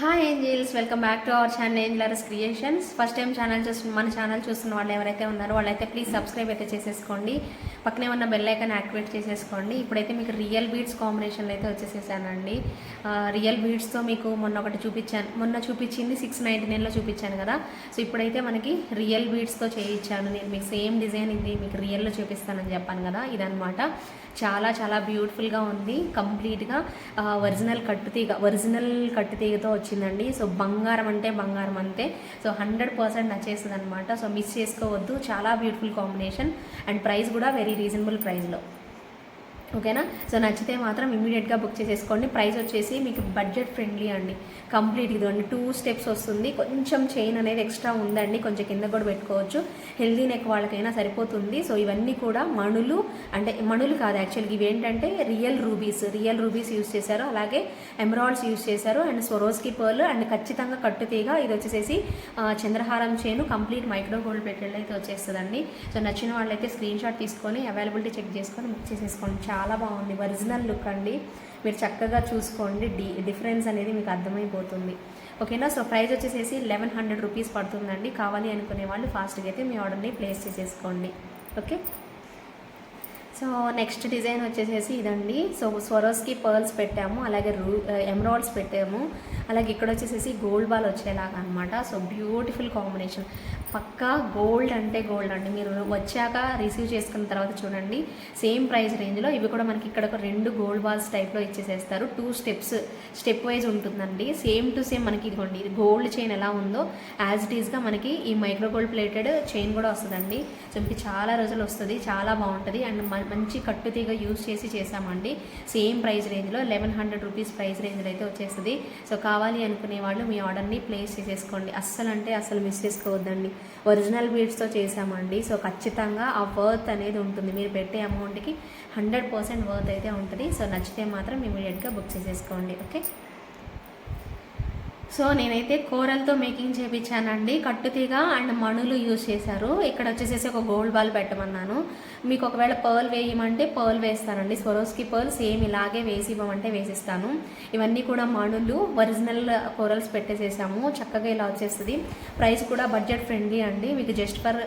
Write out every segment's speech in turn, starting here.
Hi angels welcome back to our channel Angelers Creations first time channel చూస్తున్న మన channel చూస్తున్న వాళ్ళు ఎవరైతే ఉన్నారో వాళ్ళైతే ప్లీజ్ సబ్స్క్రైబ్ అయితే చేసేసుకోండి. పక్కనే ఉన్న బెల్ ఐకాన్ యాక్టివేట్ చేసేసుకోండి. ఇప్పుడైతే మీకు రియల్ బీడ్స్ కాంబినేషన్లో అయితే వచ్చేసేసానండి. రియల్ బీడ్స్తో మీకు మొన్న ఒకటి చూపించాను మొన్న చూపించింది సిక్స్ నైంటీ నైన్లో చూపించాను కదా. సో ఇప్పుడైతే మనకి రియల్ బీడ్స్తో చేయించాను. నేను మీకు సేమ్ డిజైన్ ఇది మీకు రియల్లో చూపిస్తానని చెప్పాను కదా. ఇదనమాట చాలా చాలా బ్యూటిఫుల్గా ఉంది. కంప్లీట్గా ఒరిజినల్ కట్టుతీగ ఒరిజినల్ కట్టుతీగతో వచ్చిందండి. సో బంగారం అంటే బంగారం అంతే. సో హండ్రెడ్ పర్సెంట్ నచ్చేస్తుంది అనమాట సో మిస్ చేసుకోవద్దు. చాలా బ్యూటిఫుల్ కాంబినేషన్ అండ్ ప్రైస్ కూడా వెరీ రీజనబుల్ ప్రైస్లో ఓకేనా? సో నచ్చితే మాత్రం ఇమీడియట్గా బుక్ చేసేసుకోండి. ప్రైస్ వచ్చేసి మీకు బడ్జెట్ ఫ్రెండ్లీ అండి. కంప్లీట్ ఇదిగోండి టూ స్టెప్స్ వస్తుంది. కొంచెం చైన్ అనేది ఎక్స్ట్రా ఉందండి. కొంచెం కింద కూడా పెట్టుకోవచ్చు. హెల్దీ నెక్ వాళ్ళకైనా సరిపోతుంది. సో ఇవన్నీ కూడా మణులు అంటే మణులు కాదు యాక్చువల్గా ఇవి ఏంటంటే real rubies real rubies use చేశారు. అలాగే ఎమరాల్డ్స్ యూస్ చేశారు. అండ్ స్వరోజ్కి పర్ల్ అండ్ ఖచ్చితంగా కట్టుతీగ ఇది వచ్చేసేసి చంద్రహారం చేను. కంప్లీట్ మైక్రో గోల్డ్ పెట్టెల్ అయితే వచ్చేస్తుందండి. సో నచ్చిన వాళ్ళైతే స్క్రీన్ షాట్ తీసుకొని అవైలబిలిటీ చెక్ చేసుకొని బుక్ చేసేసుకోండి. చాలా బాగుంది. ఒరిజినల్ లుక్ అండి. మీరు చక్కగా చూసుకోండి. డి డిఫరెన్స్ అనేది మీకు అర్థమైపోతుంది. ఓకేనా? సో ప్రైస్ వచ్చేసేసి లెవెన్ హండ్రెడ్ రూపీస్ పడుతుందండి. కావాలి అనుకునే వాళ్ళు ఫాస్ట్గా అయితే మీ ఆర్డర్ని ప్లేస్ చేసేసుకోండి. ఓకే? సో నెక్స్ట్ డిజైన్ వచ్చేసేసి ఇదండి. సో స్వరోస్కి పర్ల్స్ పెట్టాము. అలాగే రూ ఎమరాల్డ్స్ పెట్టాము. అలాగే ఇక్కడ వచ్చేసేసి గోల్డ్ బాల్ వచ్చేలాగా అనమాట సో బ్యూటిఫుల్ కాంబినేషన్. పక్కా గోల్డ్ అంటే గోల్డ్ అండి. మీరు వచ్చాక రిసీవ్ చేసుకున్న తర్వాత చూడండి. సేమ్ ప్రైస్ రేంజ్లో ఇవి కూడా మనకి ఇక్కడ ఒక రెండు గోల్డ్ బాల్స్ టైప్లో ఇచ్చేసేస్తారు. టూ స్టెప్స్ స్టెప్ వైజ్ ఉంటుందండి. సేమ్ టు సేమ్ మనకి ఇదిగోండి. ఇది గోల్డ్ చైన్ ఎలా ఉందో యాజ్ ఇట్ ఈస్గా మనకి ఈ మైక్రో గోల్డ్ ప్లేటెడ్ చైన్ కూడా వస్తుందండి. సో మీకు చాలా రోజులు వస్తుంది. చాలా బాగుంటుంది. అండ్ మ- మంచి కట్టుతీగ యూస్ చేసి చేసామండి. సేమ్ ప్రైస్ రేంజ్లో లెవెన్ హండ్రెడ్ రూపీస్ ప్రైస్ రేంజ్లో అయితే వచ్చేస్తుంది. సో కావాలి అనుకునే వాళ్ళు మీ ఆర్డర్ని ప్లేస్ చేసేసుకోండి. అస్సలు అంటే అస్సలు మిస్ చేసుకోవద్దండి. ఒరిజినల్ బీడ్స్తో చేసామండి సో ఖచ్చితంగా ఆ వర్త్ అనేది ఉంటుంది. మీరు పెట్టే అమౌంట్కి హండ్రెడ్ పర్సెంట్ వర్త్ అయితే ఉంటుంది. సో నచ్చితే మాత్రం ఇమీడియట్గా బుక్ చేసేసుకోండి. ఓకే? సో నేనైతే కూరలతో మేకింగ్ చేయించానండి కట్టుతీగ అండ్ మణులు యూజ్ చేశారు. ఇక్కడ వచ్చేసేసి ఒక గోల్డ్ బాల్ పెట్టమన్నాను. మీకు ఒకవేళ పర్ల్ వేయమంటే పర్ల్ వేస్తానండి. స్వరోస్కి పర్ల్ సేమ్ ఇలాగే వేసి ఇవ్వమంటే వేసిస్తాను. ఇవన్నీ కూడా మణులు ఒరిజినల్ కూరల్స్ పెట్టేసేసాము. చక్కగా ఇలా వచ్చేస్తుంది. ప్రైస్ కూడా బడ్జెట్ ఫ్రెండ్లీ అండి. మీకు just for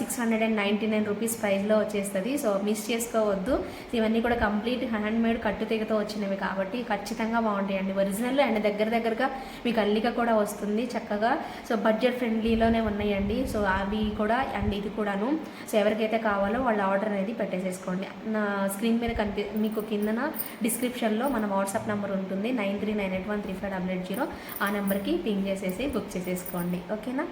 six hundred and ninety nine rupees ప్రైస్లో వచ్చేస్తుంది. సో మిస్ చేసుకోవద్దు. ఇవన్నీ కూడా కంప్లీట్ హ్యాండ్ మేడ్ కట్టుతీగతో వచ్చినవి కాబట్టి ఖచ్చితంగా బాగుంటాయండి. ఒరిజినల్ అండ్ దగ్గర దగ్గరగా మీకు అల్లిక కూడా వస్తుంది చక్కగా. సో బడ్జెట్ ఫ్రెండ్లీలోనే ఉన్నాయండి. సో అవి కూడా అండ్ ఇది కూడాను. సో ఎవరికైతే కావాలో వాళ్ళ ఆర్డర్ అనేది పెట్టేసేసుకోండి. నా స్క్రీన్ మీద కనిపి మీకు కిందన డిస్క్రిప్షన్లో మన వాట్సాప్ నెంబర్ ఉంటుంది. Nine three nine eight one three five double eight zero. ఆ నెంబర్కి పింగ్ చేసేసి బుక్ చేసేసుకోండి. ఓకేనా?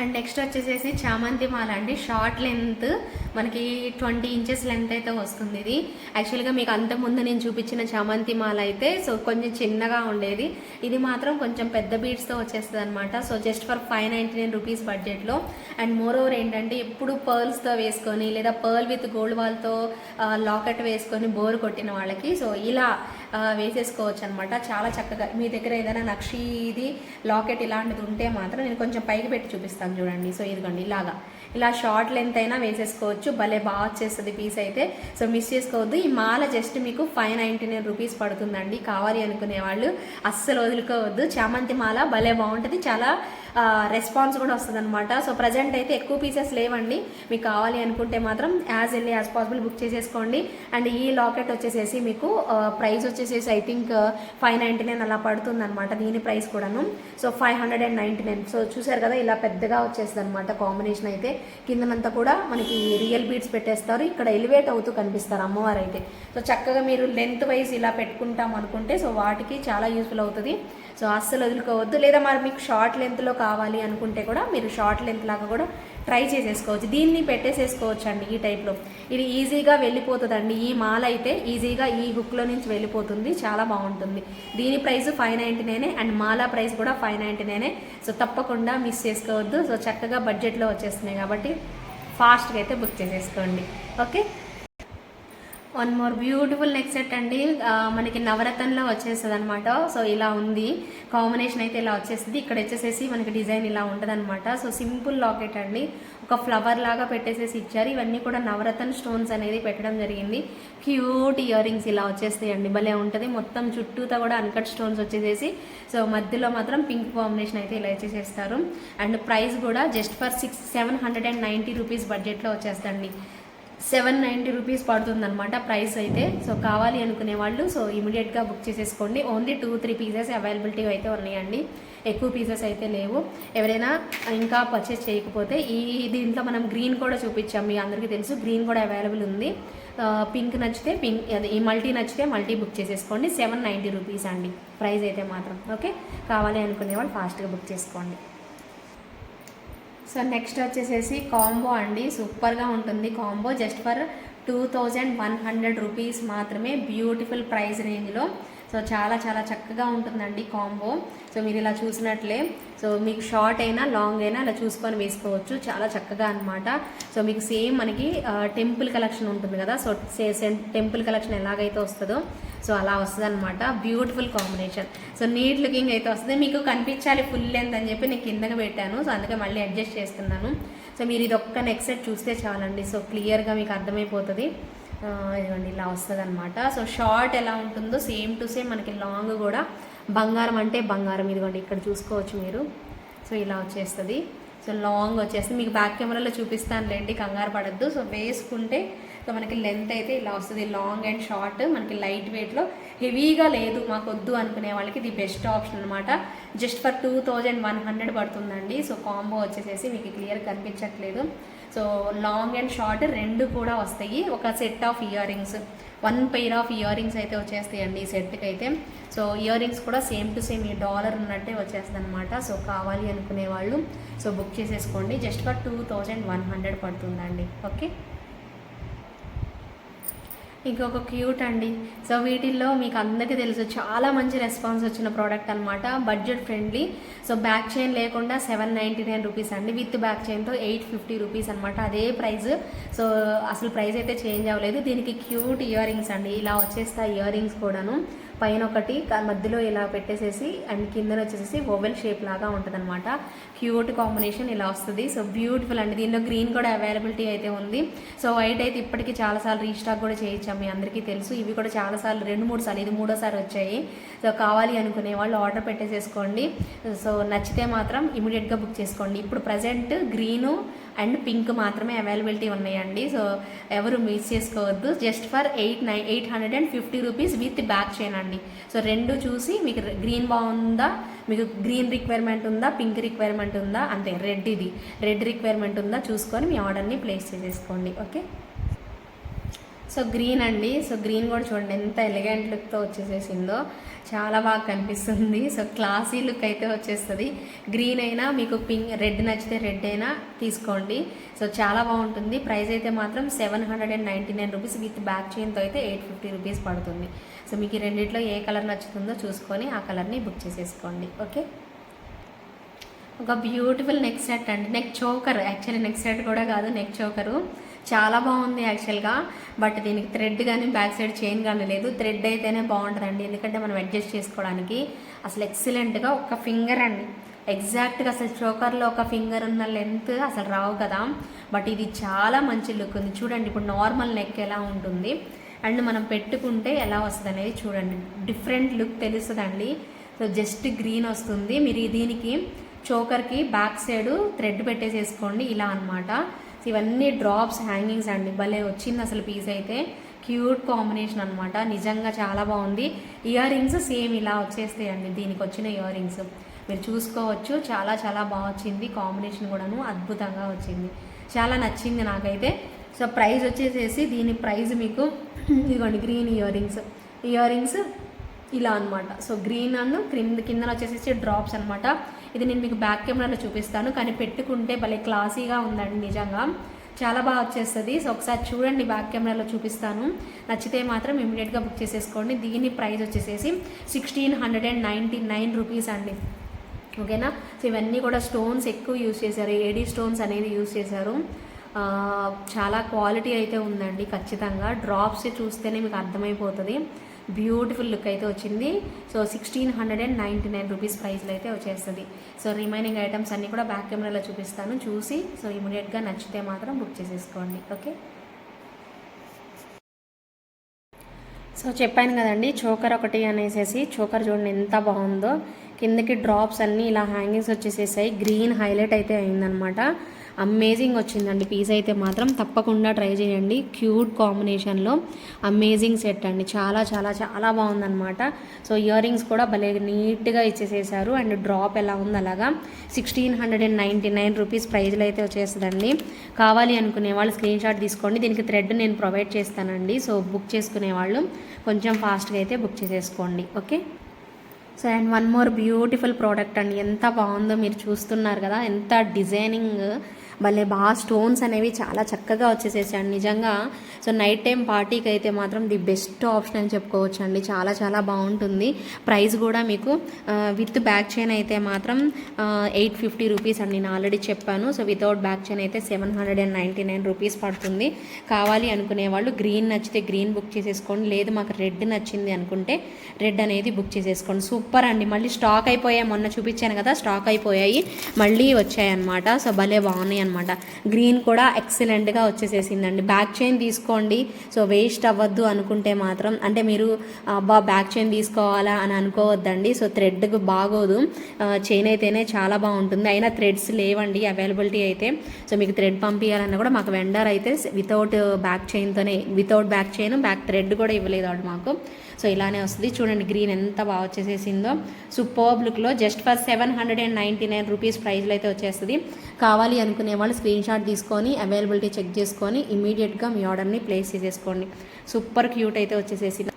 అండ్ నెక్స్ట్ వచ్చేసేసి చామంతి మాల అండి. షార్ట్ లెంత్ మనకి ట్వంటీ ఇంచెస్ లెంత్ అయితే వస్తుంది ఇది. యాక్చువల్గా మీకు అంతకుముందు నేను చూపించిన చామంతి మాల అయితే సో కొంచెం చిన్నగా ఉండేది. ఇది మాత్రం కొంచెం పెద్ద బీడ్స్తో వచ్చేస్తుంది అనమాట so just for five ninety nine rupees బడ్జెట్లో అండ్ మోర్ ఓవర్ ఏంటంటే ఎప్పుడు పర్ల్స్తో వేసుకొని లేదా పర్ల్ విత్ గోల్డ్ వాల్తో లాకెట్ వేసుకొని బోర్ కొట్టిన వాళ్ళకి సో ఇలా వేసేసుకోవచ్చు అనమాట చాలా చక్కగా. మీ దగ్గర ఏదైనా నక్షి ఇది లాకెట్ ఇలాంటిది ఉంటే మాత్రం నేను కొంచెం పైకి పెట్టి చూపిస్తాను. చూడండి. సో ఇదిగోండి ఇలాగా. ఇలా షార్ట్ లెంత్ అయినా వేసేసుకోవచ్చు. భలే బాగా వచ్చేస్తుంది పీస్ అయితే. సో మిస్ చేసుకోవద్దు. ఈ మాల జస్ట్ మీకు ఫైవ్ నైంటీ నైన్ రూపీస్ పడుతుందండి. కావాలి అనుకునే వాళ్ళు అస్సలు వదులుకోవద్దు. చామంతి మాల భలే బాగుంటుంది. చాలా రెస్పాన్స్ కూడా వస్తుంది అనమాట సో ప్రజెంట్ అయితే ఎక్కువ పీసెస్ లేవండి. మీకు కావాలి అనుకుంటే మాత్రం as early as possible book చేసేసుకోండి. అండ్ ఈ లాకెట్ వచ్చేసేసి మీకు ప్రైస్ వచ్చేసేసి I think five ninety nine అలా పడుతుంది అనమాట దీని ప్రైస్ కూడాను. So five hundred and ninety nine so చూసారు కదా ఇలా పెద్దగా వచ్చేస్తుంది అనమాట కాంబినేషన్ అయితే. కిందనంతా కూడా మనకి రియల్ బీడ్స్ పెట్టేస్తారు. ఇక్కడ ఎలివేట్ అవుతూ కనిపిస్తారు అమ్మవారు అయితే సో చక్కగా మీరు లెంత్ వైజ్ ఇలా పెట్టుకుంటాం అనుకుంటే సో వాటికి చాలా యూస్ఫుల్ అవుతుంది. సో అస్సలు వదులుకోవద్దు. లేదా మరి మీకు షార్ట్ లెంత్లో కావాలి అనుకుంటే కూడా మీరు షార్ట్ లెంత్ లాగా కూడా ట్రై చేసేసుకోవచ్చు. దీన్ని పెట్టేసేసుకోవచ్చు అండి ఈ టైప్లో ఇది ఈజీగా వెళ్ళిపోతుందండి. ఈ మాల అయితే ఈజీగా ఈ హుక్లో నుంచి వెళ్ళిపోతుంది. చాలా బాగుంటుంది. దీని ప్రైస్ ఫైవ్ నైంటీ నైనే అండ్ మాల ప్రైస్ కూడా ఫైవ్ నైంటీ నైనే సో తప్పకుండా మిస్ చేసుకోవద్దు. సో చక్కగా బడ్జెట్లో వచ్చేస్తున్నాయి కాబట్టి ఫాస్ట్గా అయితే బుక్ చేసేసుకోండి. Okay? One more beautiful neck set అండి. మనకి నవరత్నంలో వచ్చేస్తుంది అనమాట సో ఇలా ఉంది. కాంబినేషన్ అయితే ఇలా వచ్చేస్తుంది. ఇక్కడ వచ్చేసేసి మనకి డిజైన్ ఇలా ఉంటుంది అనమాట సో సింపుల్ లాకెట్ అండి. ఒక ఫ్లవర్ లాగా పెట్టేసేసి ఇచ్చారు. ఇవన్నీ కూడా నవరత్న స్టోన్స్ అనేది పెట్టడం జరిగింది. క్యూట్ ఇయర్ రింగ్స్ ఇలా వచ్చేస్తాయండి. భలే ఉంటుంది. మొత్తం చుట్టూతా కూడా అన్కట్ స్టోన్స్ వచ్చేసేసి. సో మధ్యలో మాత్రం పింక్ కాంబినేషన్ అయితే ఇలా వచ్చేసేస్తారు అండ్ ప్రైస్ కూడా just for six seven hundred and ninety rupees బడ్జెట్లో వచ్చేస్తండి. సెవెన్ నైంటీ రూపీస్ పడుతుందనమాట ప్రైస్ అయితే. సో కావాలి అనుకునే వాళ్ళు సో ఇమీడియట్గా బుక్ చేసేసుకోండి. Only two three pieces availability అయితే ఉన్నాయండి. ఎక్కువ పీసెస్ అయితే లేవు. ఎవరైనా ఇంకా పర్చేస్ చేయకపోతే ఈ దీంట్లో మనం గ్రీన్ కూడా చూపించాం మీ అందరికీ తెలుసు. గ్రీన్ కూడా అవైలబుల్ ఉంది. పింక్ నచ్చితే పింక్ అదే ఈ మల్టీ నచ్చితే మల్టీ బుక్ చేసేసుకోండి. సెవెన్ నైంటీ రూపీస్ అండి ప్రైస్ అయితే మాత్రం. ఓకే? కావాలి అనుకునే వాళ్ళు ఫాస్ట్గా బుక్ చేసుకోండి. సో నెక్స్ట్ వచ్చేసేసి కాంబో అండి. సూపర్గా ఉంటుంది combo. Just for two thousand one hundred rupees మాత్రమే బ్యూటిఫుల్ ప్రైస్ రేంజ్లో. సో చాలా చాలా చక్కగా ఉంటుందండి కాంబో. సో మీరు ఇలా చూసినట్లే సో మీకు షార్ట్ అయినా లాంగ్ అయినా ఇలా చూసుకొని వేసుకోవచ్చు. చాలా చక్కగా అనమాట సో మీకు సేమ్ మనకి టెంపుల్ కలెక్షన్ ఉంటుంది కదా సో టెంపుల్ కలెక్షన్ ఎలాగైతే వస్తుందో సో అలా వస్తుంది అనమాట beautiful combination. So neat looking అయితే వస్తుంది. మీకు కనిపించాలి ఫుల్ లెంత్ అని చెప్పి నేను కిందకి పెట్టాను. సో అందుకే మళ్ళీ అడ్జస్ట్ చేస్తున్నాను. సో మీరు ఇది ఒక్క నెక్స్ట్ సెట్ చూస్తే చాలండి. సో క్లియర్గా మీకు అర్థమైపోతుంది. ఇదిగోండి ఇలా వస్తుంది అనమాట సో షార్ట్ ఎలా ఉంటుందో సేమ్ టు సేమ్ మనకి లాంగ్ కూడా బంగారం అంటే బంగారం. ఇదిగోండి ఇక్కడ చూసుకోవచ్చు మీరు. సో ఇలా వచ్చేస్తుంది. సో లాంగ్ వచ్చేస్తుంది. మీకు బ్యాక్ కెమెరాలో చూపిస్తానులేండి కంగారు పడద్దు. సో వేసుకుంటే సో మనకి లెంత్ అయితే ఇలా వస్తుంది. లాంగ్ అండ్ షార్ట్ మనకి లైట్ వెయిట్లో హెవీగా లేదు మాకు వద్దు అనుకునే వాళ్ళకి ఇది బెస్ట్ ఆప్షన్ అనమాట just for two thousand one hundred పడుతుందండి. సో కాంబో వచ్చేసేసి మీకు క్లియర్ కనిపించట్లేదు. సో లాంగ్ అండ్ షార్ట్ రెండు కూడా వస్తాయి. ఒక set of earrings one pair of earrings అయితే వచ్చేస్తాయండి ఈ సెట్కి అయితే సో ఇయర్ రింగ్స్ కూడా సేమ్ టు సేమ్ ఈ డాలర్ ఉన్నట్టే వచ్చేస్తుంది అనమాట సో కావాలి అనుకునే వాళ్ళు. సో బుక్ చేసేసుకోండి. Just for two thousand one hundred పడుతుందండి. ఓకే ఇంకొక క్యూట్ అండి. సో వీటిల్లో మీకు అందరికీ తెలుసు చాలా మంచి రెస్పాన్స్ వచ్చిన ప్రోడక్ట్ అనమాట budget friendly so back chain లేకుండా సెవెన్ నైంటీ నైన్ రూపీస్ అండి విత్ బ్యాక్ చైన్తో ఎయిట్ ఫిఫ్టీ రూపీస్ అనమాట అదే ప్రైస్ సో అసలు ప్రైస్ అయితే చేంజ్ అవ్వలేదు. దీనికి క్యూట్ ఇయర్ రింగ్స్ అండి. ఇలా వచ్చేస్తాయి ఇయర్ రింగ్స్ కూడాను. పైన ఒకటి మధ్యలో ఇలా పెట్టేసేసి అండ్ కిందన వచ్చేసి ఓవెల్ షేప్ లాగా ఉంటుంది అనమాట క్యూట్ కాంబినేషన్ ఇలా వస్తుంది. సో బ్యూటిఫుల్ అండి. దీనిలో గ్రీన్ కూడా అవైలబిలిటీ అయితే ఉంది. సో వైట్ అయితే ఇప్పటికీ చాలాసార్లు రీస్టాక్ కూడా చేయించాం మీ అందరికీ తెలుసు. ఇవి కూడా చాలాసార్లు రెండు మూడు సార్లు ఇది మూడోసారి వచ్చాయి. సో కావాలి అనుకునే వాళ్ళు ఆర్డర్ పెట్టేసేసుకోండి. సో నచ్చితే మాత్రం ఇమీడియట్గా బుక్ చేసుకోండి. ఇప్పుడు ప్రజెంట్ గ్రీను అండ్ పింక్ మాత్రమే అవైలబిలిటీ ఉన్నాయండి. సో ఎవరు మిస్ చేసుకోవద్దు. Just for eight nine eight hundred and fifty rupees with back chain అండి. సో రెండు చూసి మీకు గ్రీన్ బాగుందా? మీకు గ్రీన్ రిక్వైర్మెంట్ ఉందా? పింక్ రిక్వైర్మెంట్ ఉందా? అంతే రెడ్ ఇది. రెడ్ రిక్వైర్మెంట్ ఉందా? చూసుకొని మీ ఆర్డర్ని ప్లేస్ చేసేసుకోండి. ఓకే సో గ్రీన్ అండి. సో గ్రీన్ కూడా చూడండి. ఎంత ఎలిగెంట్ లుక్తో వచ్చేసేసిందో. చాలా బాగా కనిపిస్తుంది. సో క్లాసీ లుక్ అయితే వచ్చేస్తుంది. గ్రీన్ అయినా మీకు పింక్ రెడ్ నచ్చితే రెడ్ అయినా తీసుకోండి. సో చాలా బాగుంటుంది. ప్రైస్ అయితే మాత్రం seven hundred and ninety nine rupees with back చైన్తో అయితే ఎయిట్ ఫిఫ్టీ రూపీస్ పడుతుంది. సో మీకు ఈ రెండిట్లో ఏ కలర్ నచ్చుతుందో చూసుకొని ఆ కలర్ని బుక్ చేసేసుకోండి. ఓకే? ఒక బ్యూటిఫుల్ నెక్ సెట్ అండి. Neck choker. Actually neck set కూడా కాదు నెక్ చోకరు. చాలా బాగుంది యాక్చువల్గా బట్ దీనికి థ్రెడ్ కానీ బ్యాక్ సైడ్ చైన్ కానీ లేదు. థ్రెడ్ అయితేనే బాగుంటుందండి. ఎందుకంటే మనం అడ్జస్ట్ చేసుకోవడానికి అసలు ఎక్సలెంట్గా ఒక ఫింగర్ అండి. ఎగ్జాక్ట్గా అసలు చోకర్లో ఒక ఫింగర్ ఉన్న లెంత్ అసలు రావు కదా. బట్ ఇది చాలా మంచి లుక్ ఉంది. చూడండి ఇప్పుడు నార్మల్ నెక్ ఎలా ఉంటుంది. అండ్ మనం పెట్టుకుంటే ఎలా వస్తుంది అనేది చూడండి. డిఫరెంట్ లుక్ తెలుస్తుందండి. సో జస్ట్ గ్రీన్ వస్తుంది. మీరు దీనికి చోకర్కి బ్యాక్ సైడ్ థ్రెడ్ పెట్టేసేసుకోండి. ఇలా అనమాట ఇవన్నీ డ్రాప్స్ హ్యాంగింగ్స్ అండి. భలే వచ్చింది అసలు పీస్ అయితే. క్యూట్ కాంబినేషన్ అనమాట నిజంగా చాలా బాగుంది. ఇయర్ రింగ్స్ సేమ్ ఇలా వచ్చేస్తాయండి. దీనికి వచ్చిన ఇయర్ రింగ్స్ మీరు చూసుకోవచ్చు. చాలా చాలా బాగా వచ్చింది. కాంబినేషన్ కూడాను అద్భుతంగా వచ్చింది. చాలా నచ్చింది నాకైతే. సో ప్రైస్ వచ్చేసేసి దీని ప్రైస్ మీకు ఇదిగోండి green ear rings ear rings ఇలా అనమాట సో గ్రీన్ అండ్ క్రింద కింద వచ్చేసి డ్రాప్స్ అనమాట ఇది నేను మీకు బ్యాక్ కెమెరాలో చూపిస్తాను. కానీ పెట్టుకుంటే భలే క్లాసీగా ఉందండి నిజంగా. చాలా బాగా వచ్చేస్తుంది. సో ఒకసారి చూడండి బ్యాక్ కెమెరాలో చూపిస్తాను. నచ్చితే మాత్రం ఇమీడియట్గా బుక్ చేసేసుకోండి. దీని ప్రైస్ వచ్చేసేసి sixteen hundred and ninety nine rupees అండి. ఓకేనా? సో ఇవన్నీ కూడా స్టోన్స్ ఎక్కువ యూస్ చేశారు. ఏడీ స్టోన్స్ అనేది యూస్ చేశారు. చాలా క్వాలిటీ అయితే ఉందండి ఖచ్చితంగా. డ్రాప్స్ చూస్తేనే మీకు అర్థమైపోతుంది. బ్యూటిఫుల్ లుక్ అయితే వచ్చింది. So sixteen hundred and ninety nine rupees ప్రైస్లో అయితే వచ్చేస్తుంది. సో రిమైనింగ్ ఐటమ్స్ అన్నీ కూడా బ్యాక్ కెమెరాలో చూపిస్తాను. చూసి సో ఇమీడియట్గా నచ్చితే మాత్రం బుక్ చేసేసుకోండి. ఓకే? సో చెప్పాను కదండి చోకర్ ఒకటి అనేసేసి చోకర్ చూడండి ఎంత బాగుందో. కిందకి డ్రాప్స్ అన్నీ ఇలా హ్యాంగింగ్స్ వచ్చేసేసాయి. గ్రీన్ హైలైట్ అయితే అయిందనమాట. అమేజింగ్ వచ్చిందండి. పీస్ అయితే మాత్రం తప్పకుండా ట్రై చేయండి. క్యూట్ కాంబినేషన్లో అమేజింగ్ సెట్ అండి. చాలా చాలా చాలా బాగుందన్నమాట. సో ఇయర్ రింగ్స్ కూడా భలే నీట్గా ఇచ్చేసేసారు. అండ్ డ్రాప్ ఎలా ఉంది అలాగా? Sixteen hundred and ninety nine rupees ప్రైజ్లో అయితే వచ్చేస్తుందండి. కావాలి అనుకునే వాళ్ళు స్క్రీన్ షాట్ తీసుకోండి. దీనికి థ్రెడ్ నేను ప్రొవైడ్ చేస్తానండి. సో బుక్ చేసుకునే వాళ్ళు కొంచెం ఫాస్ట్గా అయితే బుక్ చేసేసుకోండి. Okay so and one more beautiful product అండి. ఎంత బాగుందో మీరు చూస్తున్నారు కదా. ఎంత డిజైనింగ్ భలే బాగా స్టోన్స్ అనేవి చాలా చక్కగా వచ్చేసేసాడు నిజంగా. సో నైట్ టైం పార్టీకి అయితే మాత్రం ది బెస్ట్ ఆప్షన్ అని చెప్పుకోవచ్చు అండి చాలా చాలా బాగుంటుంది. ప్రైస్ కూడా మీకు విత్ బ్యాక్ చైన్ అయితే మాత్రం ఎయిట్ ఫిఫ్టీ రూపీస్ అండి. నేను ఆల్రెడీ చెప్పాను. సో వితౌట్ బ్యాక్ చైన్ అయితే seven hundred and ninety nine rupees పడుతుంది. కావాలి అనుకునే వాళ్ళు గ్రీన్ నచ్చితే గ్రీన్ బుక్ చేసేసుకోండి. లేదు మాకు రెడ్ నచ్చింది అనుకుంటే రెడ్ అనేది బుక్ చేసేసుకోండి. సూపర్ అండి. మళ్ళీ స్టాక్ అయిపోయాయి. మొన్న చూపించాను కదా స్టాక్ అయిపోయాయి. మళ్ళీ వచ్చాయన్నమాట. సో భలే బాగున్నాయి అనమాట గ్రీన్ కూడా ఎక్సలెంట్గా వచ్చేసేసిందండి. బ్యాక్ చైన్ తీసుకోండి. సో వేస్ట్ అవ్వద్దు అనుకుంటే మాత్రం. అంటే మీరు అబ్బా బ్యాక్ చైన్ తీసుకోవాలా? అని అనుకోవద్దండి. సో థ్రెడ్కి బాగోదు. చైన్ అయితేనే చాలా బాగుంటుంది. అయినా థ్రెడ్స్ లేవండి అవైలబిలిటీ అయితే. సో మీకు థ్రెడ్ పంపించాలన్నా కూడా మాకు వెండర్ అయితే without back చైన్తోనే without back chain back thread కూడా ఇవ్వలేదు వాడు మాకు. సో ఇలానే వస్తుంది. చూడండి గ్రీన్ ఎంత బాగా వచ్చేసేసిందో. సూపర్ లుక్లో just for seven hundred and ninety nine rupees ప్రైస్లో అయితే వచ్చేస్తుంది. కావాలి అనుకునే వాళ్ళు స్క్రీన్ షాట్ తీసుకొని అవైలబిలిటీ చెక్ చేసుకొని ఇమీడియట్గా మీ ఆర్డర్ని ప్లేస్ చేసేసుకోండి. సూపర్ క్యూట్ అయితే వచ్చేసేసింది.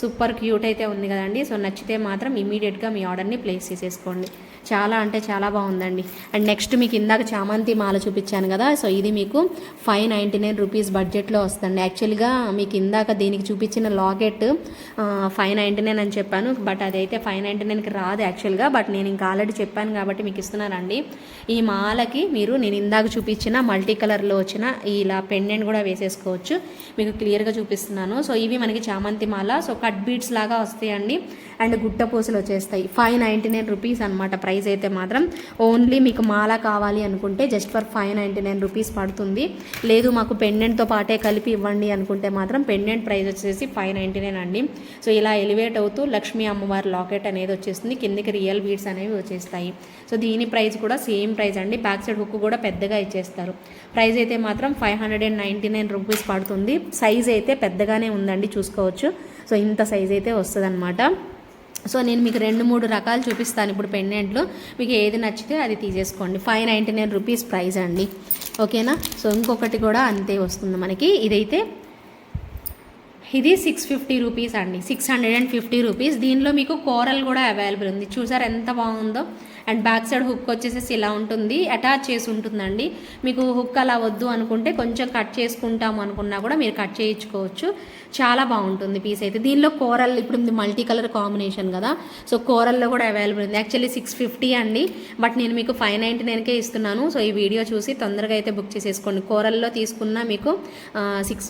సూపర్ క్యూట్ అయితే ఉంది కదండి. సో నచ్చితే మాత్రం ఇమీడియట్గా మీ ఆర్డర్ని ప్లేస్ చేసేసుకోండి. చాలా అంటే చాలా బాగుందండి. అండ్ నెక్స్ట్ మీకు ఇందాక చామంతి మాల చూపించాను కదా. సో ఇది మీకు ఫైవ్ నైంటీ నైన్ రూపీస్ బడ్జెట్లో వస్తుంది యాక్చువల్గా మీకు ఇందాక దీనికి చూపించిన లాకెట్ ఫైవ్ నైంటీ నైన్ అని చెప్పాను. బట్ అదైతే ఫైవ్ నైంటీ నైన్కి రాదు యాక్చువల్గా. బట్ నేను ఇంకా ఆల్రెడీ చెప్పాను కాబట్టి మీకు ఇస్తున్నానండి. ఈ మాలకి మీరు నేను ఇందాక చూపించిన మల్టీ కలర్లో వచ్చిన ఇలా పెండెంట్ కూడా వేసేసుకోవచ్చు. మీకు క్లియర్గా చూపిస్తున్నాను. సో ఇవి మనకి చామంతి మాల. సో కట్ బీట్స్ లాగా వస్తాయండి. అండ్ గుట్ట పూసలు వచ్చేస్తాయి. ఫైవ్ నైంటీ నైన్ రూపీస్ అనమాట ప్రైస్ అయితే మాత్రం. ఓన్లీ మీకు మాల కావాలి అనుకుంటే just for five ninety nine rupees పడుతుంది. లేదు మాకు పెండెంట్తో పాటే కలిపి ఇవ్వండి అనుకుంటే మాత్రం పెండెంట్ ప్రైస్ వచ్చేసి ఫైవ్ నైంటీ నైన్ అండి. సో ఇలా ఎలివేట్ అవుతూ లక్ష్మీ అమ్మవారి లాకెట్ అనేది వచ్చేస్తుంది. కిందికి రియల్ బీడ్స్ అనేవి వచ్చేస్తాయి. సో దీని ప్రైస్ కూడా సేమ్ ప్రైస్ అండి. బ్యాక్ సైడ్ హుక్ కూడా పెద్దగా ఇచ్చేస్తారు. ప్రైస్ అయితే మాత్రం five hundred and ninety nine rupees పడుతుంది. సైజ్ అయితే పెద్దగానే ఉందండి చూసుకోవచ్చు. సో ఇంత సైజ్ అయితే వస్తుంది సో నేను మీకు రెండు మూడు రకాలు చూపిస్తాను ఇప్పుడు పెండెంట్లు మీకు ఏది నచ్చితే అది తీసేసుకోండి. Five ninety nine rupees price అండి. ఓకేనా సో ఇంకొకటి కూడా అంతే వస్తుంది మనకి. ఇదైతే ఇది సిక్స్ ఫిఫ్టీ రూపీస్ అండి. Six hundred and fifty rupees దీనిలో మీకు కోరల్ కూడా అవైలబుల్ ఉంది. చూసారు ఎంత బాగుందో? అండ్ బ్యాక్ సైడ్ హుక్ వచ్చేసేసి ఇలా ఉంటుంది. అటాచ్ చేసి ఉంటుందండి. మీకు హుక్ అలా వద్దు అనుకుంటే కొంచెం కట్ చేసుకుంటాము అనుకున్నా కూడా మీరు కట్ చేయించుకోవచ్చు. చాలా బాగుంటుంది పీస్ అయితే. దీనిలో కోరల్ ఇప్పుడు మల్టీ కలర్ కాంబినేషన్ కదా. సో కోరల్లో కూడా అవైలబుల్ ఉంది. యాక్చువల్లీ సిక్స్ ఫిఫ్టీ అండి. బట్ నేను మీకు ఫైవ్ నైంటీ నైన్కే ఇస్తున్నాను. సో ఈ వీడియో చూసి తొందరగా అయితే బుక్ చేసేసుకోండి. కోరల్లో తీసుకున్న మీకు సిక్స్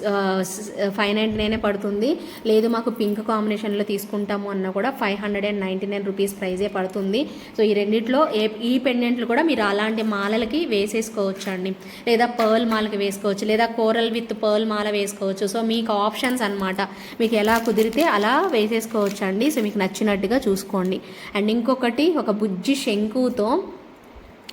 ఫైవ్ నైంటీ నైనే పడుతుంది. లేదు మాకు పింక్ కాంబినేషన్లో తీసుకుంటాము అన్న కూడా five hundred and ninety nine rupees ప్రైజే పడుతుంది. సో ఈ వీటిలో ఏ ఈ పెండెంట్లు కూడా మీరు అలాంటి మాలలకి వేసేసుకోవచ్చు అండి లేదా పర్ల్ మాలకి వేసుకోవచ్చు లేదా కోరల్ విత్ పర్ల్ మాల వేసుకోవచ్చు. సో మీకు ఆప్షన్స్ అనమాట మీకు ఎలా కుదిరితే అలా వేసేసుకోవచ్చు అండి సో మీకు నచ్చినట్టుగా చూసుకోండి. అండ్ ఇంకొకటి ఒక బుజ్జి శంకుతో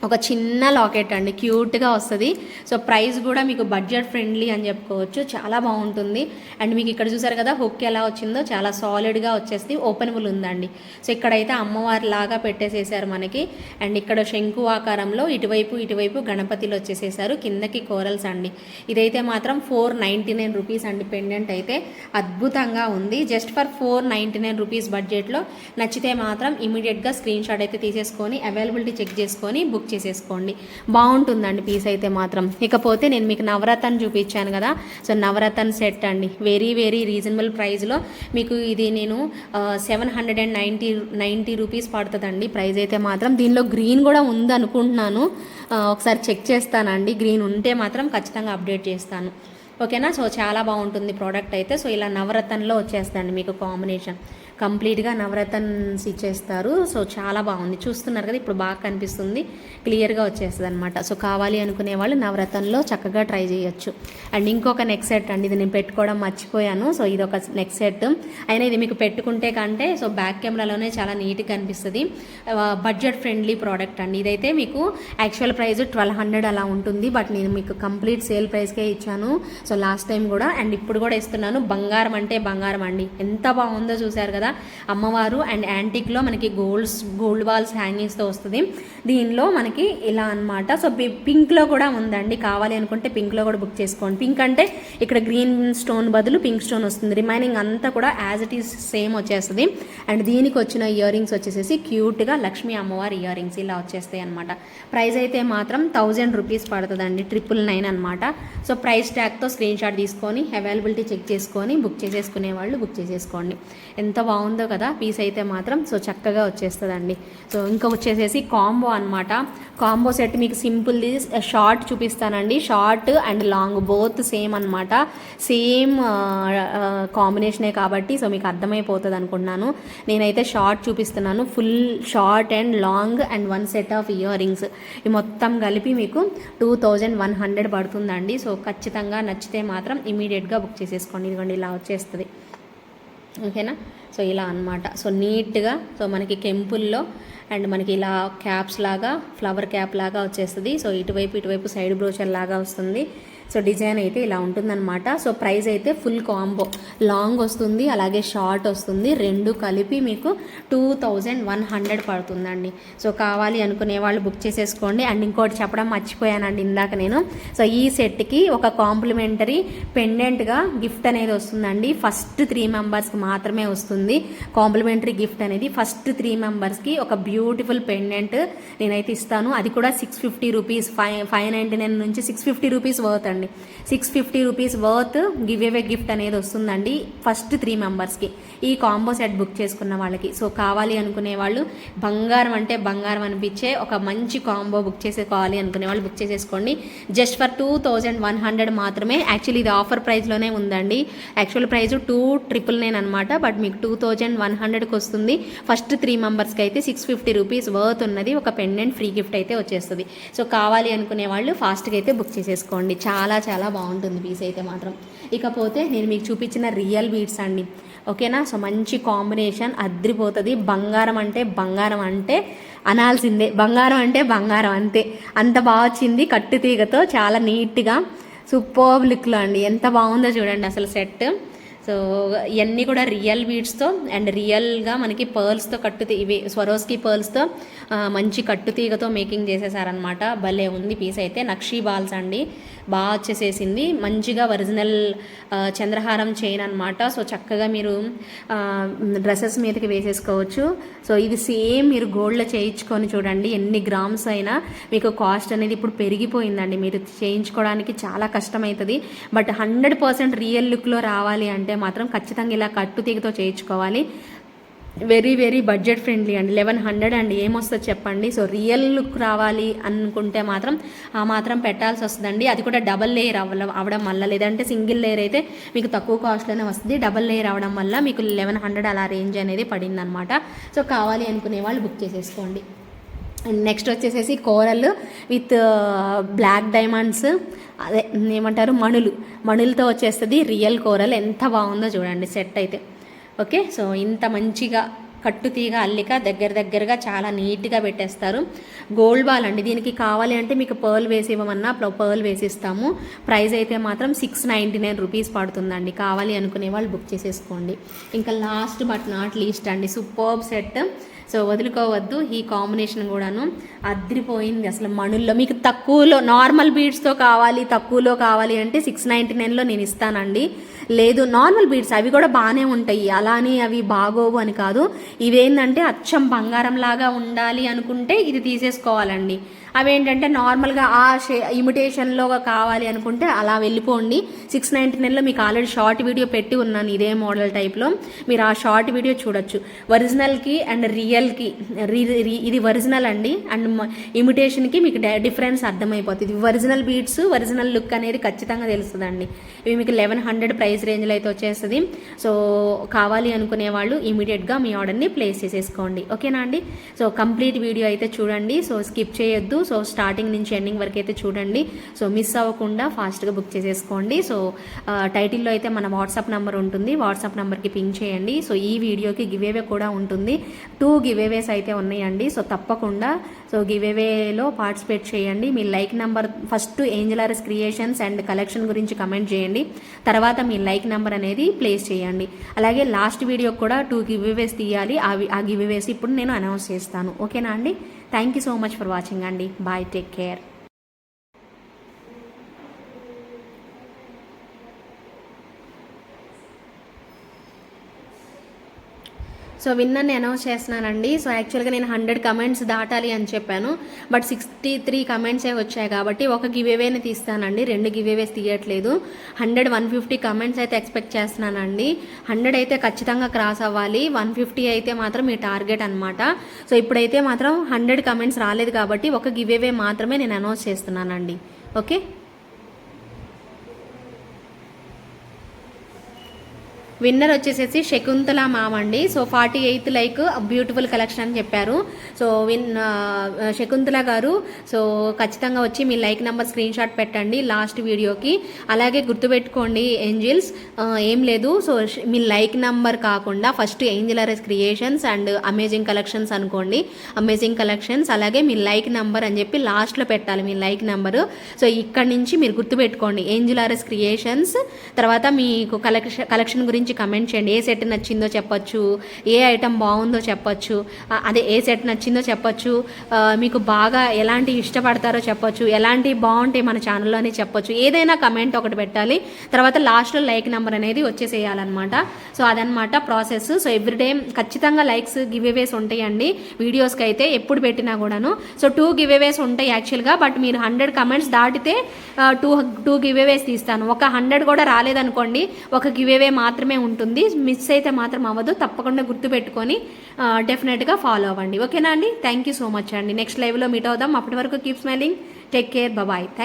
ఒక చిన్న లాకెట్ అండి క్యూట్గా వస్తుంది. సో ప్రైస్ కూడా మీకు బడ్జెట్ ఫ్రెండ్లీ అని చెప్పుకోవచ్చు. చాలా బాగుంటుంది. అండ్ మీకు ఇక్కడ చూసారు కదా హుక్ ఎలా వచ్చిందో చాలా సాలిడ్గా వచ్చేసి ఓపెనబుల్ ఉందండి. సో ఇక్కడైతే అమ్మవారి లాగా పెట్టేసేసారు మనకి. అండ్ ఇక్కడ శంకు ఆకారంలో ఇటువైపు ఇటువైపు గణపతిలు వచ్చేసేసారు. కిందకి కోరల్స్ అండి. ఇదైతే మాత్రం ఫోర్ నైంటీ నైన్ రూపీస్ అండి. పెండెంట్ అయితే అద్భుతంగా ఉంది. Just for four ninety nine rupees బడ్జెట్లో నచ్చితే మాత్రం ఇమీడియట్గా స్క్రీన్ షాట్ అయితే తీసేసుకొని అవైలబిలిటీ చెక్ చేసుకొని బుక్ చేసేసుకోండి. బాగుంటుందండి పీస్ అయితే మాత్రం. ఇకపోతే నేను మీకు నవరత్న చూపించాను కదా. సో నవరత్న సెట్ అండి. వెరీ వెరీ రీజనబుల్ ప్రైస్లో మీకు ఇది నేను seven hundred and ninety ninety rupees పడుతుందండి ప్రైస్ అయితే మాత్రం. దీనిలో గ్రీన్ కూడా ఉందనుకుంటున్నాను. ఒకసారి చెక్ చేస్తానండి. గ్రీన్ ఉంటే మాత్రం ఖచ్చితంగా అప్డేట్ చేస్తాను. ఓకేనా? సో చాలా బాగుంటుంది ప్రోడక్ట్ అయితే. సో ఇలా నవరత్నంలో వచ్చేస్తుందండి మీకు కాంబినేషన్ కంప్లీట్గా నవరత్న్స్ ఇచ్చేస్తారు. సో చాలా బాగుంది. చూస్తున్నారు కదా ఇప్పుడు బాగా కనిపిస్తుంది. క్లియర్గా వచ్చేస్తుంది అనమాట సో కావాలి అనుకునే వాళ్ళు నవరత్నంలో చక్కగా ట్రై చేయొచ్చు. అండ్ ఇంకొక నెక్ సెట్ అండి. ఇది నేను పెట్టుకోవడం మర్చిపోయాను. సో ఇది ఒక నెక్ సెట్. అయినా ఇది మీకు పెట్టుకుంటే కంటే సో బ్యాక్ కెమెరాలోనే చాలా నీట్గా కనిపిస్తుంది. బడ్జెట్ ఫ్రెండ్లీ ప్రోడక్ట్ అండి. ఇదైతే మీకు యాక్చువల్ ప్రైస్ ట్వెల్వ్ హండ్రెడ్ అలా ఉంటుంది. బట్ నేను మీకు కంప్లీట్ సేల్ ప్రైస్కే ఇచ్చాను. సో లాస్ట్ టైం కూడా. అండ్ ఇప్పుడు కూడా ఇస్తున్నాను. బంగారం అంటే బంగారం అండి. ఎంత బాగుందో చూశారు కదా. అమ్మవారు అండ్ యాంటిక్లో మనకి గోల్డ్స్ గోల్డ్ బాల్స్ హ్యాంగింగ్స్తో వస్తుంది. దీనిలో మనకి ఇలా అన్నమాట. సో పింక్లో కూడా ఉందండి. కావాలి అనుకుంటే పింక్లో కూడా బుక్ చేసుకోండి. పింక్ అంటే ఇక్కడ గ్రీన్ స్టోన్ బదులు పింక్ స్టోన్ వస్తుంది. రిమైనింగ్ అంతా కూడా యాజ్ ఇట్ ఈస్ సేమ్ వచ్చేస్తుంది. అండ్ దీనికి వచ్చిన ఇయర్ రింగ్స్ వచ్చేసేసి క్యూట్గా లక్ష్మీ అమ్మవారి ఇయర్ రింగ్స్ ఇలా వచ్చేస్తాయి అనమాట ప్రైస్ అయితే మాత్రం థౌజండ్ రూపీస్ పడుతుందండి. ట్రిపుల్ నైన్ అనమాట సో ప్రైస్ ట్యాగ్తో స్క్రీన్ షాట్ తీసుకొని అవైలబిలిటీ చెక్ చేసుకొని బుక్ చేసేసుకునే వాళ్ళు బుక్ చేసేసుకోండి. ఎంత బాగుందో కదా పీస్ అయితే మాత్రం. సో చక్కగా వచ్చేస్తుందండి. సో ఇంకా వచ్చేసేసి కాంబో అనమాట కాంబో సెట్ మీకు సింపుల్ది షార్ట్ చూపిస్తానండి. Short and long both same అనమాట సేమ్ కాంబినేషనే కాబట్టి సో మీకు అర్థమైపోతుంది అనుకుంటున్నాను నేనైతే షార్ట్ చూపిస్తున్నాను. Full short and long and one set of earrings ఈ మొత్తం కలిపి మీకు టూ థౌజండ్ వన్ హండ్రెడ్ పడుతుందండి. సో ఖచ్చితంగా నచ్చితే మాత్రం ఇమీడియట్గా బుక్ చేసేసుకోండి. ఇదిగోండి ఇలా వచ్చేస్తుంది. ఓకేనా? సో ఇలా అన్నమాట. సో నీట్గా సో మనకి కెంపుల్లో అండ్ మనకి ఇలా క్యాప్స్ లాగా ఫ్లవర్ క్యాప్ లాగా వచ్చేస్తుంది. సో ఇటువైపు ఇటువైపు సైడ్ బ్రోచర్ లాగా వస్తుంది. సో డిజైన్ అయితే ఇలా ఉంటుందన్నమాట. సో ప్రైస్ అయితే ఫుల్ కాంబో. లాంగ్ వస్తుంది అలాగే షార్ట్ వస్తుంది. రెండు కలిపి మీకు టూ థౌజండ్ వన్ హండ్రెడ్ పడుతుందండి. సో కావాలి అనుకునే వాళ్ళు బుక్ చేసేసుకోండి. అండ్ ఇంకోటి చెప్పడం మర్చిపోయానండి ఇందాక నేను. సో ఈ సెట్కి ఒక కాంప్లిమెంటరీ పెండెంట్గా గిఫ్ట్ అనేది వస్తుందండి. ఫస్ట్ త్రీ మెంబర్స్కి మాత్రమే వస్తుంది. కాంప్లిమెంటరీ గిఫ్ట్ అనేది ఫస్ట్ త్రీ మెంబర్స్కి ఒక బ్యూటిఫుల్ పెండెంట్ నేనైతే ఇస్తాను. అది కూడా six fifty rupees five five ninety nine నుంచి సిక్స్ ఫిఫ్టీ రూపీస్ వర్త్ అండి. Six fifty rupees worth giveaway gift అనేది వస్తుందండి ఫస్ట్ త్రీ మెంబర్స్కి ఈ కాంబో సెట్ బుక్ చేసుకున్న వాళ్ళకి. సో కావాలి అనుకునే వాళ్ళు బంగారం అంటే బంగారం అనిపించే ఒక మంచి కాంబో బుక్ చేసుకోవాలి అనుకునే వాళ్ళు బుక్ చేసేసుకోండి. Just for two thousand one hundred మాత్రమే. యాక్చువల్లీ ఇది ఆఫర్ ప్రైస్లోనే ఉందండి. Actual price two triple nine అనమాట బట్ మీకు టూ థౌజండ్ వన్ హండ్రెడ్కి వస్తుంది. ఫస్ట్ త్రీ మెంబర్స్కి అయితే సిక్స్ ఫిఫ్టీ రూపీస్ వర్త్ ఉన్నది. ఒక పెండెంట్ ఫ్రీ గిఫ్ట్ అయితే వచ్చేస్తుంది. సో కావాలి అనుకునే వాళ్ళు ఫాస్ట్గా అయితే బుక్ చేసేసుకోండి. చాలా చాలా బాగుంటుంది పీస్ అయితే మాత్రం. ఇకపోతే నేను మీకు చూపించిన రియల్ బీట్స్ అండి. ఓకేనా సో మంచి కాంబినేషన్ అద్రిపోతుంది. బంగారం అంటే బంగారం అంటే అనాల్సిందే. బంగారం అంటే బంగారం అంతే. అంత బాగా వచ్చింది కట్టు తీగతో చాలా నీట్గా సూపర్ లుక్లో అండి. ఎంత బాగుందో చూడండి అసలు సెట్ సో ఇవన్నీ కూడా రియల్ బీడ్స్తో అండ్ రియల్గా మనకి పర్ల్స్తో కట్టుతీ ఇవి స్వరోస్కి పర్ల్స్తో మంచి కట్టుతీగతో మేకింగ్ చేసేసారనమాట భలే ఉంది పీస్ అయితే. నక్షీ బాల్స్ అండి. బాగా వచ్చేసేసింది. మంచిగా ఒరిజినల్ చంద్రహారం చైన్ అనమాట సో చక్కగా మీరు డ్రెస్సెస్ మీదకి వేసేసుకోవచ్చు. సో ఇది సేమ్ మీరు గోల్డ్లో చేయించుకొని చూడండి ఎన్ని గ్రామ్స్ అయినా మీకు కాస్ట్ అనేది ఇప్పుడు పెరిగిపోయిందండి. మీరు చేయించుకోవడానికి చాలా కష్టమవుతుంది. బట్ హండ్రెడ్ పర్సెంట్ రియల్ లుక్లో రావాలి అంటే మాత్రం ఖచ్చితంగా ఇలా కట్టు తీగతో చేయించుకోవాలి. వెరీ వెరీ బడ్జెట్ ఫ్రెండ్లీ అండి. లెవెన్ హండ్రెడ్ అండి. ఏమొస్తుంది చెప్పండి. సో రియల్ లుక్ రావాలి అనుకుంటే మాత్రం ఆ మాత్రం పెట్టాల్సి వస్తుందండి. అది కూడా డబల్ లేయర్ అవ్వడం అవడం వల్ల. లేదంటే సింగిల్ లేయర్ అయితే మీకు తక్కువ కాస్ట్లోనే వస్తుంది. డబల్ లేయర్ అవడం వల్ల మీకు లెవెన్ హండ్రెడ్ అలా రేంజ్ అనేది పడిందనమాట సో కావాలి అనుకునే వాళ్ళు బుక్ చేసేసుకోండి. నెక్స్ట్ వచ్చేసేసి కోరల్ విత్ బ్లాక్ డైమండ్స్ అదే ఏమంటారు? మణులు. మణులతో వచ్చేస్తుంది రియల్ కూరలు. ఎంత బాగుందో చూడండి సెట్ అయితే. ఓకే? సో ఇంత మంచిగా కట్టు తీగ అల్లిక దగ్గర దగ్గరగా చాలా నీట్గా పెట్టేస్తారు. గోల్డ్ బాల్ అండి. దీనికి కావాలి అంటే మీకు పర్ల్ వేసి ఇవ్వమన్నా పర్ల్ వేసిస్తాము ప్రైస్ అయితే మాత్రం సిక్స్ నైంటీ నైన్ రూపీస్ పడుతుందండి. కావాలి అనుకునే వాళ్ళు బుక్ చేసేసుకోండి. ఇంకా లాస్ట్ బట్ నాట్ లీస్ట్ అండి. Superb set. సో వదులుకోవద్దు. ఈ కాంబినేషన్ కూడాను అద్రిపోయింది అసలు మణుల్లో. మీకు తక్కువలో నార్మల్ బీడ్స్తో కావాలి తక్కువలో కావాలి అంటే సిక్స్ నైంటీ నైన్లో నేను ఇస్తానండి. లేదు నార్మల్ బీడ్స్ అవి కూడా బాగానే ఉంటాయి. అలా అని అవి బాగోవు అని కాదు. ఇవేంటంటే అచ్చం బంగారం లాగా ఉండాలి అనుకుంటే ఇది తీసేసుకోవాలండి. అవి ఏంటంటే నార్మల్గా ఆ షే ఇమిటేషన్లో కావాలి అనుకుంటే అలా వెళ్ళిపోండి. సిక్స్ నైంటీ నైన్లో మీకు ఆల్రెడీ షార్ట్ వీడియో పెట్టి ఉన్నాను ఇదే మోడల్ టైప్లో. మీరు ఆ షార్ట్ వీడియో చూడొచ్చు. ఒరిజినల్కి అండ్ రియల్కి ఇది ఒరిజినల్ అండి. అండ్ ఇమిటేషన్కి మీకు డిఫరెన్స్ అర్థమైపోతుంది ఒరిజినల్ బీట్స్ ఒరిజినల్ లుక్ అనేది ఖచ్చితంగా తెలుస్తుందండి. ఇవి మీకు లెవెన్ హండ్రెడ్ ప్రైస్ రేంజ్లో అయితే వచ్చేస్తుంది. సో కావాలి అనుకునే వాళ్ళు ఇమీడియట్గా మీ ఆర్డర్ని ప్లేస్ చేసేసుకోండి. ఓకేనా అండి? సో కంప్లీట్ వీడియో అయితే చూడండి. సో స్కిప్ చేయొద్దు. సో స్టార్టింగ్ నుంచి ఎండింగ్ వరకు అయితే చూడండి. సో మిస్ అవ్వకుండా ఫాస్ట్గా బుక్ చేసేసుకోండి. సో టైటిల్లో అయితే మన వాట్సాప్ నెంబర్ ఉంటుంది. వాట్సాప్ నెంబర్కి పింక్ చేయండి. సో ఈ వీడియోకి గివేవే కూడా ఉంటుంది. టూ గివేవేస్ అయితే ఉన్నాయండి. సో తప్పకుండా. సో గివేవేలో పార్టిసిపేట్ చేయండి. మీ like number first ఏంజలారస్ creations and collection గురించి కమెంట్ చేయండి. తర్వాత మీ లైక్ నెంబర్ అనేది ప్లేస్ చేయండి. అలాగే లాస్ట్ వీడియో కూడా టూ గివేవేస్ తీయాలి. అవి ఆ గివేవేస్ ఇప్పుడు నేను అనౌన్స్ చేస్తాను. ఓకేనా అండి? Thank you so much for watching అండి బాయ్ టేక్ కేర్ సో విన్నర్ని అనౌన్స్ చేస్తున్నానండి. సో యాక్చువల్గా నేను హండ్రెడ్ కమెంట్స్ దాటాలి అని చెప్పాను. బట్ సిక్స్టీ త్రీ కమెంట్సే వచ్చాయి కాబట్టి ఒక గివేవేని తీస్తానండి. రెండు గివేవేస్ తీయట్లేదు. హండ్రెడ్ వన్ ఫిఫ్టీ కమెంట్స్ అయితే ఎక్స్పెక్ట్ చేస్తున్నానండి. హండ్రెడ్ అయితే ఖచ్చితంగా క్రాస్ అవ్వాలి. వన్ ఫిఫ్టీ అయితే మాత్రం మీ టార్గెట్ అనమాట సో ఇప్పుడైతే మాత్రం హండ్రెడ్ కమెంట్స్ రాలేదు కాబట్టి ఒక గివేవే మాత్రమే నేను అనౌన్స్ చేస్తున్నానండి. ఓకే? విన్నర్ వచ్చేసేసి శకుంతల మామ అండి. So forty eighth like beautiful collection అని చెప్పారు. సో విన్ శకుంతల గారు సో ఖచ్చితంగా వచ్చి మీ లైక్ నెంబర్ స్క్రీన్ షాట్ పెట్టండి లాస్ట్ వీడియోకి అలాగే గుర్తుపెట్టుకోండి ఏంజిల్స్ ఏం లేదు. సో మీ లైక్ నెంబర్ కాకుండా first angel creations and amazing collections అనుకోండి. అమేజింగ్ కలెక్షన్స్ అలాగే మీ లైక్ నెంబర్ అని చెప్పి లాస్ట్లో పెట్టాలి మీ లైక్ నెంబరు సో ఇక్కడ నుంచి మీరు గుర్తుపెట్టుకోండి ఏంజిల్ ఆర్ఎస్ క్రియేషన్స్ తర్వాత మీకు కలెక్షన్ కలెక్షన్ గురించి కమెంట్ చేయండి. ఏ సెట్ నచ్చిందో చెప్పచ్చు. ఏ ఐటమ్ బాగుందో చెప్పచ్చు. అదే ఏ సెట్ నచ్చిందో చెప్పచ్చు. మీకు బాగా ఎలాంటి ఇష్టపడతారో చెప్పొచ్చు. ఎలాంటి బాగుంటాయి మన ఛానల్లో అని చెప్పొచ్చు. ఏదైనా కమెంట్ ఒకటి పెట్టాలి. తర్వాత లాస్ట్లో లైక్ నెంబర్ అనేది వచ్చేసేయాలన్నమాట. సో అదనమాట ప్రాసెస్ సో ఎవ్రీడే ఖచ్చితంగా లైక్స్ గివ్ అవేస్ ఉంటాయండి వీడియోస్కి అయితే ఎప్పుడు పెట్టినా కూడాను. సో టూ గివ్ అవేస్ ఉంటాయి యాక్చువల్గా బట్ మీరు హండ్రెడ్ కమెంట్స్ దాటితే టూ టూ గివ్ అవేస్ తీస్తాను. ఒక హండ్రెడ్ కూడా రాలేదనుకోండి ఒక గివ్ అవే మాత్రమే ఉంటుంది. మిస్ అయితే మాత్రం అవ్వదు. తప్పకుండా గుర్తుపెట్టుకొని డెఫినెట్గా ఫాలో అవ్వండి. ఓకేనా అండి? థ్యాంక్ యూ సో మచ్ అండి. నెక్స్ట్ లైవ్లో మీట్ అవుదాం. అప్పటి వరకు keep smiling take care bye thank